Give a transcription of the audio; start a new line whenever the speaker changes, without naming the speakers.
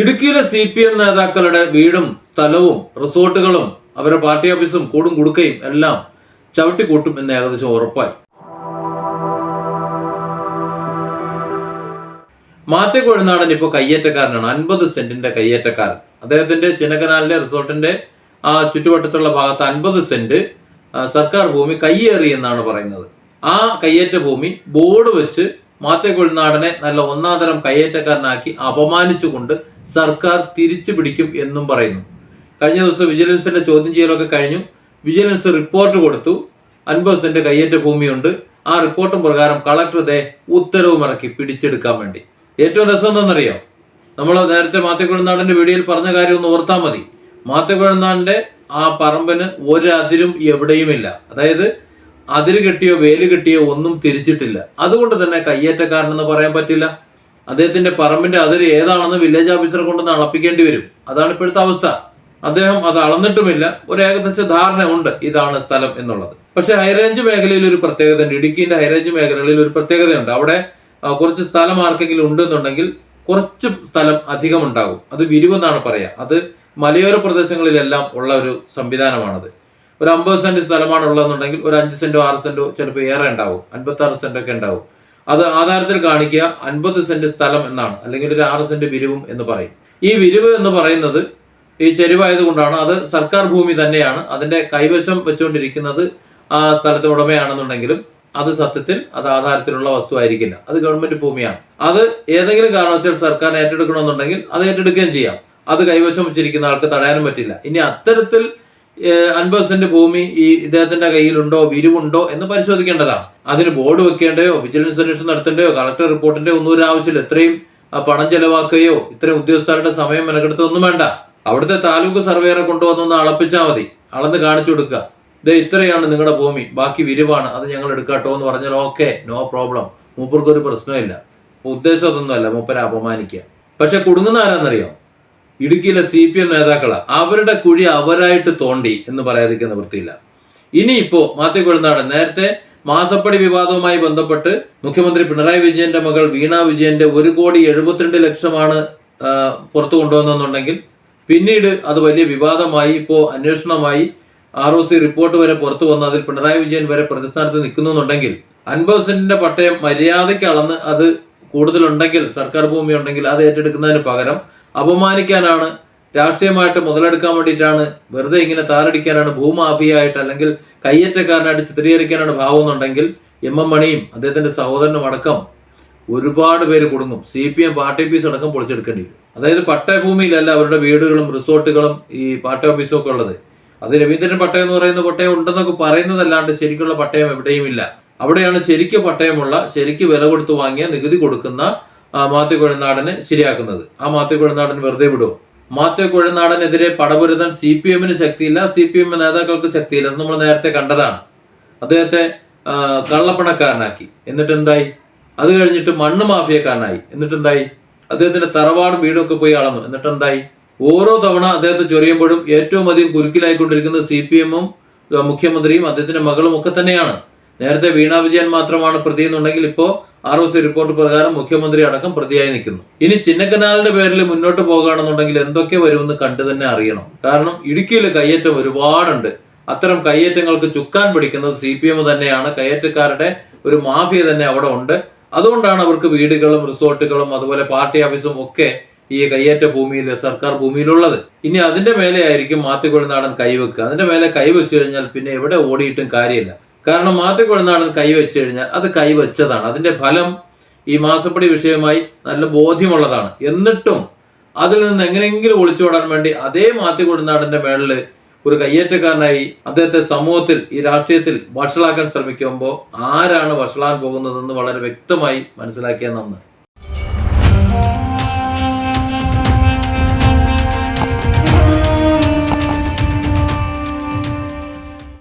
ഇടുക്കിയിലെ C P M നേതാക്കളുടെ വീടും സ്ഥലവും റിസോർട്ടുകളും അവരുടെ പാർട്ടി ഓഫീസും കൂടും കുടുക്കയും എല്ലാം ചവിട്ടിക്കൂട്ടും എന്ന് ഏകദേശം ഉറപ്പായി. മാറ്റ കൊഴുന്നാടൻ ഇപ്പോൾ കയ്യേറ്റക്കാരനാണ്. അൻപത് സെന്റിന്റെ കയ്യേറ്റക്കാരൻ. അദ്ദേഹത്തിന്റെ ചിന്നക്കനാലിലെ റിസോർട്ടിന്റെ ആ ചുറ്റുവട്ടത്തുള്ള ഭാഗത്ത് അൻപത് സെന്റ് സർക്കാർ ഭൂമി കയ്യേറി എന്നാണ് പറയുന്നത്. ആ കയ്യേറ്റ ഭൂമി ബോർഡ് വെച്ച് കൊഴുനാടനെ നല്ല ഒന്നാന്തരം കയ്യേറ്റക്കാരനാക്കി അപമാനിച്ചുകൊണ്ട് സർക്കാർ തിരിച്ചു പിടിക്കും എന്നും പറയുന്നു. കഴിഞ്ഞ ദിവസം വിജിലൻസിന്റെ ചോദ്യം ചെയ്യലൊക്കെ കഴിഞ്ഞു. വിജിലൻസ് റിപ്പോർട്ട് കൊടുത്തു. അൻപത് സെന്റ് കയ്യേറ്റ ഭൂമിയുണ്ട്. ആ റിപ്പോർട്ടും പ്രകാരം കളക്ടറുടെ ഉത്തരവും ഇറക്കി പിടിച്ചെടുക്കാൻ വേണ്ടി. ഏറ്റവും രസം എന്താണെന്നറിയോ? നമ്മൾ നേരത്തെ മാത്യക്കുഴനാടിന്റെ വീഡിയോയിൽ പറഞ്ഞ കാര്യം ഒന്ന് ഓർത്താൽ മതി. മാത്യക്കുഴനാടിന്റെ ആ പറമ്പിന് ഒരതിലും അതിരും എവിടെയുമില്ല. അതായത് അതിര് കെട്ടിയോ വേൽ കെട്ടിയോ ഒന്നും തിരിച്ചിട്ടില്ല. അതുകൊണ്ട് തന്നെ കയ്യേറ്റക്കാരനെന്ന് പറയാൻ പറ്റില്ല. അദ്ദേഹത്തിന്റെ പറമ്പിന്റെ അതിര് ഏതാണെന്ന് വില്ലേജ് ഓഫീസറെ കൊണ്ടൊന്ന് അളപ്പിക്കേണ്ടി വരും. അതാണ് ഇപ്പോഴത്തെ അവസ്ഥ. അദ്ദേഹം അത് അളന്നിട്ടുമില്ല. ഒരു ഏകദേശ ധാരണ ഉണ്ട്. ഇതാണ് സ്ഥലം എന്നുള്ളത്. പക്ഷെ ഹൈറേഞ്ച് മേഖലയിൽ ഒരു പ്രത്യേകത ഉണ്ട് ഇടുക്കിന്റെ ഹൈറേഞ്ച് മേഖലകളിൽ ഒരു പ്രത്യേകതയുണ്ട്. അവിടെ കുറച്ച് സ്ഥലം ആർക്കെങ്കിലും ഉണ്ടെന്നുണ്ടെങ്കിൽ കുറച്ച് സ്ഥലം അധികം ഉണ്ടാകും. അത് വിരിവെന്നാണ് പറയാ. അത് മലയോര പ്രദേശങ്ങളിലെല്ലാം ഉള്ള ഒരു സംവിധാനമാണത്. ഒരു അമ്പത് സെന്റ് സ്ഥലമാണ് ഉള്ളതെന്നുണ്ടെങ്കിൽ ഒരു അഞ്ച് സെന്റോ ആറ് സെന്റോ ചിലപ്പോൾ ഏറെ ഉണ്ടാവും. അൻപത്തി ആറ് സെന്റ് ഒക്കെ ഉണ്ടാവും. അത് ആധാരത്തിൽ കാണിക്കുക അൻപത് സെന്റ് സ്ഥലം എന്നാണ്. അല്ലെങ്കിൽ ഒരു ആറ് സെന്റ് വിരിവും എന്ന് പറയും. ഈ വിരിവ് എന്ന് പറയുന്നത് ഈ ചെരുവായത് കൊണ്ടാണ്. അത് സർക്കാർ ഭൂമി തന്നെയാണ്. അതിന്റെ കൈവശം വെച്ചുകൊണ്ടിരിക്കുന്നത് ആ സ്ഥലത്തെ ഉടമയാണെന്നുണ്ടെങ്കിലും അത് സത്യത്തിൽ അത് ആധാരത്തിലുള്ള വസ്തു ആയിരിക്കില്ല അത് ഗവൺമെന്റ് ഭൂമിയാണ്. അത് ഏതെങ്കിലും കാരണവശാൽ സർക്കാർ ഏറ്റെടുക്കണമെന്നുണ്ടെങ്കിൽ അത് ഏറ്റെടുക്കുകയും ചെയ്യാം. അത് കൈവശം വെച്ചിരിക്കുന്ന ആൾക്ക് തടയാനും പറ്റില്ല. ഇനി അത്തരത്തിൽ അൻപത് സെന്റ് ഭൂമി ഈ ഇദ്ദേഹത്തിന്റെ കയ്യിലുണ്ടോ വിരിവുണ്ടോ എന്ന് പരിശോധിക്കേണ്ടതാണ്. അതിന് ബോർഡ് വെക്കേണ്ടയോ വിജിലൻസ് അന്വേഷണം നടത്തേണ്ടയോ കളക്ടർ റിപ്പോർട്ടിന്റെ ഒന്നും ഒരു ആവശ്യമില്ല ഇത്രയും പണം ചെലവാക്കുകയോ ഇത്രയും ഉദ്യോഗസ്ഥരുടെ സമയം മെനക്കെടുത്തൊന്നും വേണ്ട. അവിടുത്തെ താലൂക്ക് സർവേയറെ കൊണ്ടുവന്നൊന്ന് അളപ്പിച്ചാൽ മതി. അളന്ന് കാണിച്ചു കൊടുക്കുക. ദേ ഇത്രയാണ് നിങ്ങളുടെ ഭൂമി. ബാക്കി വിരിവാണ്. അത് ഞങ്ങൾ എടുക്കാട്ടോ എന്ന് പറഞ്ഞാൽ ഓക്കെ നോ പ്രോബ്ലം. മൂപ്പർക്കൊരു പ്രശ്നമില്ല ഉദ്ദേശം അതൊന്നുമല്ല മൂപ്പരെ അപമാനിക്കുക. പക്ഷെ കുടുങ്ങുന്ന ആരാന്നറിയോ? ഇടുക്കിയിലെ സി പി എം നേതാക്കൾ അവരുടെ കുഴി അവരായിട്ട് തോണ്ടി എന്ന് പറയാതിരിക്കുന്ന വൃത്തിയില്ല ഇനിയിപ്പോ മാത്യു കൊഴുന്നാടൻ നേരത്തെ മാസപ്പടി വിവാദവുമായി ബന്ധപ്പെട്ട് മുഖ്യമന്ത്രി പിണറായി വിജയന്റെ മകൾ വീണ വിജയന്റെ ഒരു കോടി എഴുപത്തിരണ്ട് ലക്ഷമാണ് പുറത്തു കൊണ്ടുവന്നെന്നുണ്ടെങ്കിൽ പിന്നീട് അത് വലിയ വിവാദമായി ഇപ്പോ അന്വേഷണമായി ആർ ഒ സി റിപ്പോർട്ട് വരെ പുറത്തു വന്ന് അതിൽ പിണറായി വിജയൻ വരെ പ്രതിസ്ഥാനത്ത് നിൽക്കുന്നുണ്ടെങ്കിൽ അൻപത് സെന്റിന്റെ പട്ടയം മര്യാദയ്ക്ക് അളന്ന് അത് കൂടുതലുണ്ടെങ്കിൽ സർക്കാർ ഭൂമി ഉണ്ടെങ്കിൽ അത് ഏറ്റെടുക്കുന്നതിന് പകരം അപമാനിക്കാനാണ് രാഷ്ട്രീയമായിട്ട് മുതലെടുക്കാൻ വേണ്ടിയിട്ടാണ് വെറുതെ ഇങ്ങനെ താറടിക്കാനാണ് ഭൂമാഫിയായിട്ട് അല്ലെങ്കിൽ കയ്യേറ്റക്കാരനായിട്ട് ചിത്രീകരിക്കാനാണ് ഭാവം എന്നുണ്ടെങ്കിൽ എം എം മണിയും അദ്ദേഹത്തിന്റെ സഹോദരനും അടക്കം ഒരുപാട് പേര് കുടുങ്ങും. C P M party office അടക്കം പൊളിച്ചെടുക്കേണ്ടി വരും. അതായത് പട്ടയഭൂമിയിലല്ല അവരുടെ വീടുകളും റിസോർട്ടുകളും ഈ പാർട്ടി ഓഫീസും ഒക്കെ ഉള്ളത്. അത് രവീന്ദ്രൻ പട്ടയം എന്ന് പറയുന്ന പട്ടയം ഉണ്ടെന്നൊക്കെ പറയുന്നതല്ലാണ്ട് ശരിക്കുള്ള പട്ടയം എവിടെയുമില്ല. അവിടെയാണ് ശരിക്ക് പട്ടയമുള്ള ശരിക്ക് വില കൊടുത്ത് വാങ്ങിയ നികുതി കൊടുക്കുന്ന മാത്യു കുഴനാടനെ ശരിയാക്കുന്നത്. ആ മാത്യു കുഴനാടൻ വെറുതെ വിടുമോ മാത്യു കുഴനാടനെതിരെ പടപുരുതാൻ സി പി എമ്മിന് ശക്തിയില്ല. സി പി എം നേതാക്കൾക്ക് ശക്തിയില്ല. നമ്മൾ നേരത്തെ കണ്ടതാണ്. അദ്ദേഹത്തെ കള്ളപ്പണക്കാരനാക്കി. എന്നിട്ട് എന്തായി അത് കഴിഞ്ഞിട്ട് മണ്ണ് മാഫിയക്കാരനായി. എന്നിട്ട് എന്തായി അദ്ദേഹത്തിന്റെ തറവാടും വീടും ഒക്കെ പോയി അളന്നു. എന്നിട്ട് എന്തായി ഓരോ തവണ അദ്ദേഹത്തെ ചൊറിയുമ്പോഴും ഏറ്റവും അധികം കുരുക്കിലായിക്കൊണ്ടിരിക്കുന്നത് സി പി എമ്മും മുഖ്യമന്ത്രിയും അദ്ദേഹത്തിന്റെ മകളും ഒക്കെ തന്നെയാണ്. നേരത്തെ വീണ വിജയൻ മാത്രമാണ് പ്രതി എന്നുണ്ടെങ്കിൽ ഇപ്പോൾ ആർ ഒ സി റിപ്പോർട്ട് പ്രകാരം മുഖ്യമന്ത്രി അടക്കം പ്രതിയായി നിൽക്കുന്നു. ഇനി ചിന്നക്കനാലിന്റെ പേരിൽ മുന്നോട്ട് പോകുകയാണെന്നുണ്ടെങ്കിൽ എന്തൊക്കെ വരുമെന്ന് കണ്ടു തന്നെ അറിയണം. കാരണം ഇടുക്കിയിൽ കയ്യേറ്റം ഒരുപാടുണ്ട്. അത്തരം കയ്യേറ്റങ്ങൾക്ക് ചുക്കാൻ പിടിക്കുന്നത് സി പി എം തന്നെയാണ്. കയ്യേറ്റക്കാരുടെ ഒരു മാഫിയ തന്നെ അവിടെ ഉണ്ട്. അതുകൊണ്ടാണ് അവർക്ക് വീടുകളും റിസോർട്ടുകളും അതുപോലെ പാർട്ടി ഓഫീസും ഒക്കെ ഈ കയ്യേറ്റ ഭൂമിയിൽ സർക്കാർ ഭൂമിയിലുള്ളത്. ഇനി അതിന്റെ മേലെ ആയിരിക്കും മാത്തിക്കൊഴുനാടൻ കൈവെക്കുക. അതിന്റെ മേലെ കൈവച്ചു കഴിഞ്ഞാൽ പിന്നെ എവിടെ ഓടിയിട്ടും കാര്യമില്ല. കാരണം മാത്തിക്കൊഴുനാടൻ കൈവച്ചു കഴിഞ്ഞാൽ അത് കൈവച്ചതാണ് അതിന്റെ ഫലം ഈ മാസപ്പടി വിഷയമായി നല്ല ബോധ്യമുള്ളതാണ്. എന്നിട്ടും അതിൽ നിന്ന് എങ്ങനെയെങ്കിലും ഒളിച്ചോടാൻ വേണ്ടി അതേ മാത്തിക്കൊഴുനാടന്റെ മേളിൽ ഒരു കയ്യേറ്റക്കാരനായി അദ്ദേഹത്തെ സമൂഹത്തിൽ ഈ രാഷ്ട്രീയത്തിൽ വഷളാക്കാൻ ശ്രമിക്കുമ്പോൾ ആരാണ് വഷളാൻ പോകുന്നതെന്ന് വളരെ വ്യക്തമായി മനസ്സിലാക്കിയ നന്ന്.